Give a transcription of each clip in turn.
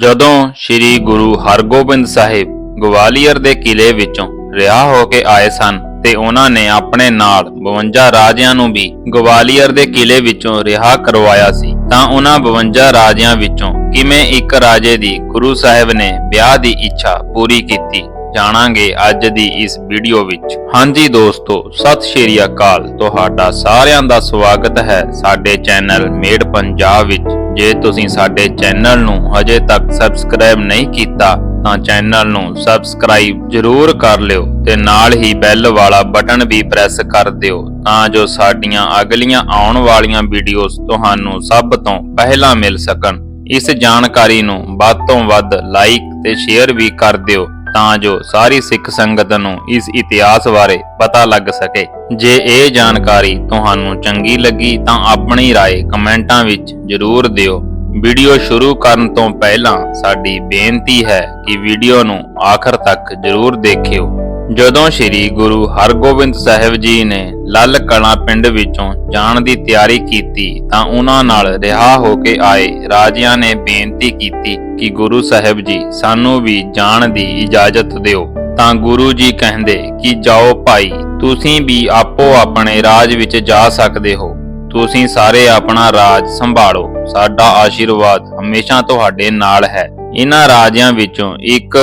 ਜਦੋਂ ਸ੍ਰੀ ਗੁਰੂ ਹਰਗੋਬਿੰਦ ਸਾਹਿਬ ਗਵਾਲੀਅਰ ਦੇ ਕਿਲੇ ਵਿੱਚੋਂ ਰਿਹਾ ਹੋ ਕੇ ਆਏ ਸਨ ਤੇ ਉਹਨਾਂ ਨੇ ਆਪਣੇ ਨਾਲ 52 ਰਾਜਿਆਂ ਨੂੰ ਵੀ ਗਵਾਲੀਅਰ ਦੇ ਕਿਲੇ ਵਿੱਚੋਂ ਰਿਹਾ ਕਰਵਾਇਆ ਸੀ, ਤਾਂ ਉਹਨਾਂ 52 ਰਾਜਿਆਂ ਵਿੱਚੋਂ ਕਿਵੇਂ ਇੱਕ ਰਾਜੇ ਦੀ ਗੁਰੂ ਸਾਹਿਬ ਨੇ ਵਿਆਹ ਦੀ ਇੱਛਾ ਪੂਰੀ ਕੀਤੀ, ਜਾਣਾਂਗੇ ਅੱਜ ਦੀ ਇਸ ਵੀਡੀਓ ਵਿੱਚ। ਹਾਂਜੀ ਦੋਸਤੋ, ਸਤਿ ਸ਼੍ਰੀ ਅਕਾਲ। ਤੁਹਾਡਾ ਸਾਰਿਆਂ ਦਾ ਸਵਾਗਤ ਹੈ ਸਾਡੇ ਚੈਨਲ ਮੇਡ ਪੰਜਾਬ ਵਿੱਚ। ਜੇ ਤੁਸੀਂ ਸਾਡੇ ਚੈਨਲ ਨੂੰ ਹਜੇ ਤੱਕ ਸਬਸਕ੍ਰਾਈਬ ਨਹੀਂ ਕੀਤਾ, ਤਾਂ ਚੈਨਲ ਨੂੰ ਸਬਸਕ੍ਰਾਈਬ ਜ਼ਰੂਰ ਕਰ ਲਿਓ ਤੇ ਨਾਲ ਹੀ ਬੈਲ ਵਾਲਾ ਬਟਨ ਵੀ ਪ੍ਰੈਸ ਕਰ ਦਿਓ ਤਾਂ ਜੋ ਸਾਡੀਆਂ ਅਗਲੀਆਂ ਆਉਣ ਵਾਲੀਆਂ ਵੀਡੀਓਜ਼ ਤੁਹਾਨੂੰ ਸਭ ਤੋਂ ਪਹਿਲਾਂ ਮਿਲ ਸਕਣ। ਇਸ ਜਾਣਕਾਰੀ ਨੂੰ ਵੱਧ ਤੋਂ ਵੱਧ ਲਾਈਕ ਤੇ ਸ਼ੇਅਰ ਵੀ ਕਰ ਦਿਓ। ਤਾਂ ਜੋ ਸਾਰੀ ਸਿੱਖ ਸੰਗਤ ਨੂੰ ਇਸ ਇਤਿਹਾਸ ਬਾਰੇ ਪਤਾ ਲੱਗ ਸਕੇ ਜੇ ਇਹ ਜਾਣਕਾਰੀ ਤੁਹਾਨੂੰ ਚੰਗੀ ਲੱਗੀ ਤਾਂ ਆਪਣੀ رائے ਕਮੈਂਟਾਂ ਵਿੱਚ ਜ਼ਰੂਰ ਦਿਓ ਵੀਡੀਓ ਸ਼ੁਰੂ ਕਰਨ ਤੋਂ ਪਹਿਲਾਂ ਸਾਡੀ ਬੇਨਤੀ ਹੈ ਕਿ ਵੀਡੀਓ ਨੂੰ ਆਖਰ ਤੱਕ ਜ਼ਰੂਰ ਦੇਖਿਓ ਜਦੋਂ ਸ੍ਰੀ ਗੁਰੂ ਹਰਗੋਬਿੰਦ ਸਾਹਿਬ ਜੀ ਨੇ ਲੱਲ ਕਲਾਂ ਪਿੰਡ ਵਿੱਚੋਂ ਜਾਣ ਦੀ ਤਿਆਰੀ ਕੀਤੀ ਤਾਂ ਉਹਨਾਂ ਨਾਲ ਰਿਹਾ ਹੋ ਕੇ ਆਏ। ਰਾਜਿਆਂ ਨੇ ਬੇਨਤੀ ਕੀਤੀ ਕਿ ਗੁਰੂ ਸਾਹਿਬ ਜੀ, ਸਾਨੂੰ ਵੀ ਜਾਣ ਦੀ ਇਜਾਜ਼ਤ ਦਿਓ। ਤਾਂ ਗੁਰੂ ਜੀ ਕਹਿੰਦੇ ਕਿ ਜਾਓ ਭਾਈ, ਤੁਸੀਂ ਵੀ ਆਪੋ ਆਪਣੇ ਰਾਜ ਵਿੱਚ ਜਾ ਸਕਦੇ ਹੋ। ਤੁਸੀਂ ਸਾਰੇ ਆਪਣਾ ਰਾਜ ਸੰਭਾਲੋ। ਸਾਡਾ ਆਸ਼ੀਰਵਾਦ ਹਮੇਸ਼ਾ ਤੁਹਾਡੇ ਨਾਲ ਹੈ। ਇਹਨਾਂ ਰਾਜਿਆਂ ਵਿੱਚੋਂ ਇੱਕ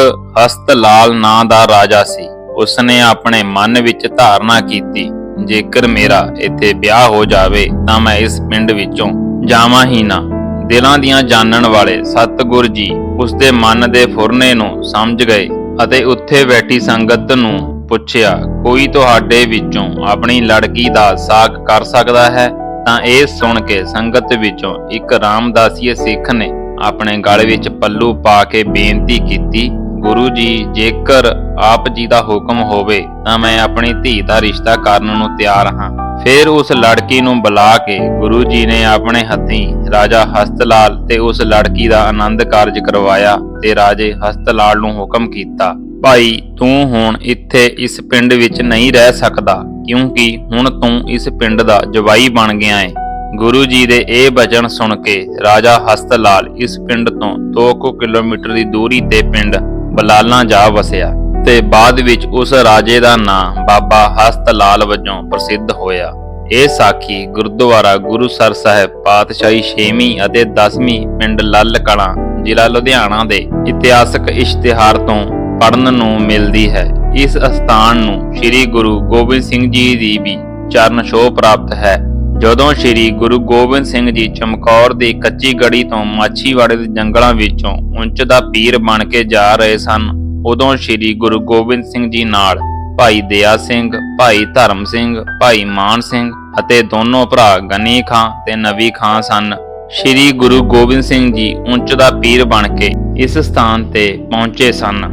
ਹਸਤਲਾਲ ਨਾਂ ਦਾ ਰਾਜਾ ਸੀ। ਉਸਨੇ ਆਪਣੇ ਮਨ ਵਿੱਚ ਧਾਰਨਾ ਕੀਤੀ, ਜੇਕਰ ਮੇਰਾ ਇੱਥੇ ਵਿਆਹ ਹੋ ਜਾਵੇ ਤਾਂ ਮੈਂ ਇਸ ਪਿੰਡ ਵਿੱਚੋਂ ਜਾਵਾਂ ਹੀ ਨਾ। ਦਿਲਾਂ ਦੀਆਂ ਜਾਣਨ ਵਾਲੇ ਸਤਿਗੁਰ ਜੀ ਉਸਦੇ ਮਨ ਦੇ ਫੁਰਨੇ ਨੂੰ ਸਮਝ ਗਏ ਅਤੇ ਉੱਥੇ ਬੈਠੀ ਸੰਗਤ ਨੂੰ ਪੁੱਛਿਆ, ਕੋਈ ਤੁਹਾਡੇ ਵਿੱਚੋਂ ਆਪਣੀ ਲੜਕੀ ਦਾ ਸਾਕ ਕਰ ਸਕਦਾ ਹੈ? ਤਾਂ ਇਹ ਸੁਣ ਕੇ ਸੰਗਤ ਵਿੱਚੋਂ ਇੱਕ ਰਾਮਦਾਸੀਏ ਸਿੱਖ ਨੇ ਆਪਣੇ ਗਲ ਵਿੱਚ ਪੱਲੂ ਪਾ ਕੇ ਬੇਨਤੀ ਕੀਤੀ ਗੁਰੂ ਜੀ, ਜੇਕਰ ਆਪ ਜੀ ਦਾ ਹੁਕਮ ਹੋਵੇ, ਤਾਂ ਮੈਂ ਆਪਣੀ ਧੀ ਦਾ ਰਿਸ਼ਤਾ ਕਰਨ ਨੂੰ ਤਿਆਰ ਹਾਂ। ਫਿਰ ਉਸ ਲੜਕੀ ਨੂੰ ਬੁਲਾ ਕੇ ਗੁਰੂ ਜੀ ਨੇ ਆਪਣੇ ਹੱਥੀਂ ਰਾਜਾ ਹਸਤਲਾਲ ਤੇ ਉਸ ਲੜਕੀ ਦਾ ਆਨੰਦ ਕਾਰਜ ਕਰਵਾਇਆ ਤੇ ਰਾਜੇ ਹਸਤਲਾਲ ਨੂੰ ਹੁਕਮ ਕੀਤਾ, ਭਾਈ, ਤੂੰ ਹੁਣ ਇੱਥੇ ਇਸ ਪਿੰਡ ਵਿੱਚ ਨਹੀਂ ਰਹਿ ਸਕਦਾ, ਕਿਉਂਕਿ ਹੁਣ ਤੂੰ ਇਸ ਪਿੰਡ ਦਾ ਜਵਾਈ ਬਣ ਗਿਆ ਏ। ਗੁਰੂ ਜੀ ਦੇ ਇਹ ਬਚਨ ਸੁਣ ਕੇ ਰਾਜਾ ਹਸਤਲਾਲ ਇਸ ਪਿੰਡ ਤੋਂ 2 ਕਿਲੋਮੀਟਰ ਦੀ ਦੂਰੀ ਤੇ ਪਿੰਡ ਬਲਾਲਾਂ ਜਾ ਵਸਿਆ ਤੇ ਬਾਅਦ ਵਿੱਚ ਉਸ ਰਾਜੇ ਦਾ ਨਾਂ ਬਾਬਾ ਹਸਤ ਲਾਲ ਵਜੋਂ ਪ੍ਰਸਿੱਧ ਹੋਇਆ। ਇਹ ਸਾਖੀ ਗੁਰਦੁਆਰਾ ਗੁਰੂਸਰ ਸਾਹਿਬ ਪਾਤਸ਼ਾਹੀ 6ਵੀਂ ਅਤੇ 10ਵੀਂ ਪਿੰਡ ਲੱਲ ਕਲਾਂ ਜ਼ਿਲ੍ਹਾ ਲੁਧਿਆਣਾ ਦੇ ਇਤਿਹਾਸਕ ਇਸ਼ਤਿਹਾਰ ਤੋਂ ਪੜਨ ਨੂੰ ਮਿਲਦੀ ਹੈ। ਇਸ ਅਸਥਾਨ ਨੂੰ ਸ੍ਰੀ ਗੁਰੂ ਗੋਬਿੰਦ ਸਿੰਘ ਜੀ ਦੀ ਵੀ ਚਰਨ ਛੋਹ ਪ੍ਰਾਪਤ ਹੈ। ਜਦੋਂ ਸ੍ਰੀ ਗੁਰੂ ਗੋਬਿੰਦ ਸਿੰਘ ਜੀ ਚਮਕੌਰ ਦੀ ਕੱਚੀ ਗੜੀ ਤੋਂ ਮਾਛੀਵਾੜੇ ਦੇ ਜੰਗਲਾਂ ਵਿੱਚੋਂ ਉੱਚ ਦਾ ਪੀਰ ਬਣ ਕੇ ਜਾ ਰਹੇ ਸਨ, ਉਦੋਂ ਸ੍ਰੀ ਗੁਰੂ ਗੋਬਿੰਦ ਸਿੰਘ ਜੀ ਨਾਲ ਭਾਈ ਦਇਆ ਸਿੰਘ, ਭਾਈ ਧਰਮ ਸਿੰਘ, ਭਾਈ ਮਾਨ ਸਿੰਘ ਅਤੇ ਦੋਨੋਂ ਭਰਾ ਗਨੀ ਖਾਂ ਤੇ ਨਵੀ ਖਾਂ ਸਨ। ਸ੍ਰੀ ਗੁਰੂ ਗੋਬਿੰਦ ਸਿੰਘ ਜੀ ਉੱਚ ਦਾ ਪੀਰ ਬਣ ਕੇ ਇਸ ਸਥਾਨ ਤੇ ਪਹੁੰਚੇ ਸਨ।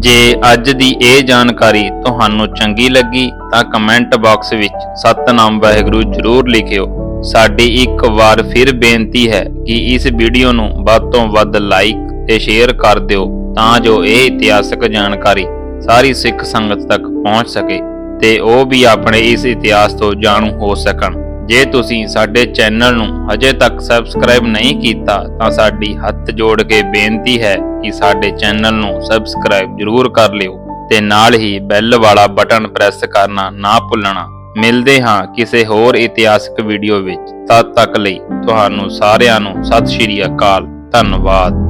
ਜੇ ਅੱਜ ਦੀ ਇਹ ਜਾਣਕਾਰੀ ਤੁਹਾਨੂੰ ਚੰਗੀ ਲੱਗੀ ਤਾਂ ਕਮੈਂਟ ਬਾਕਸ ਵਿੱਚ ਸਤਨਾਮ ਵਾਹਿਗੁਰੂ ਜ਼ਰੂਰ ਲਿਖਿਓ। ਸਾਡੀ ਇੱਕ ਵਾਰ ਫਿਰ ਬੇਨਤੀ ਹੈ ਕਿ ਇਸ ਵੀਡੀਓ ਨੂੰ ਵੱਧ ਤੋਂ ਵੱਧ ਲਾਈਕ ਤੇ ਸ਼ੇਅਰ ਕਰ ਦਿਓ ਤਾਂ ਜੋ ਇਹ ਇਤਿਹਾਸਕ ਜਾਣਕਾਰੀ ਸਾਰੀ ਸਿੱਖ ਸੰਗਤ ਤੱਕ ਪਹੁੰਚ ਸਕੇ ਤੇ ਉਹ ਵੀ ਆਪਣੇ ਇਸ ਇਤਿਹਾਸ ਤੋਂ ਜਾਣੂ ਹੋ ਸਕਣ। ਜੇ ਤੁਸੀਂ ਸਾਡੇ ਚੈਨਲ ਨੂੰ ਹਜੇ ਤੱਕ ਸਬਸਕ੍ਰਾਈਬ ਨਹੀਂ ਕੀਤਾ ਤਾਂ ਸਾਡੀ ਹੱਥ ਜੋੜ ਕੇ ਬੇਨਤੀ ਹੈ ਕਿ ਸਾਡੇ ਚੈਨਲ ਨੂੰ ਸਬਸਕ੍ਰਾਈਬ ਜ਼ਰੂਰ ਕਰ ਲਿਓ। ਤੇ ਨਾਲ ਹੀ ਬੈਲ ਵਾਲਾ ਬਟਨ ਪ੍ਰੈਸ ਕਰਨਾ ਨਾ ਭੁੱਲਣਾ। ਮਿਲਦੇ ਹਾਂ ਕਿਸੇ ਹੋਰ ਇਤਿਹਾਸਕ ਵੀਡੀਓ ਵਿੱਚ। ਤਦ ਤੱਕ ਲਈ ਤੁਹਾਨੂੰ ਸਾਰਿਆਂ ਨੂੰ ਸਤਿ ਸ਼੍ਰੀ ਅਕਾਲ। ਧੰਨਵਾਦ।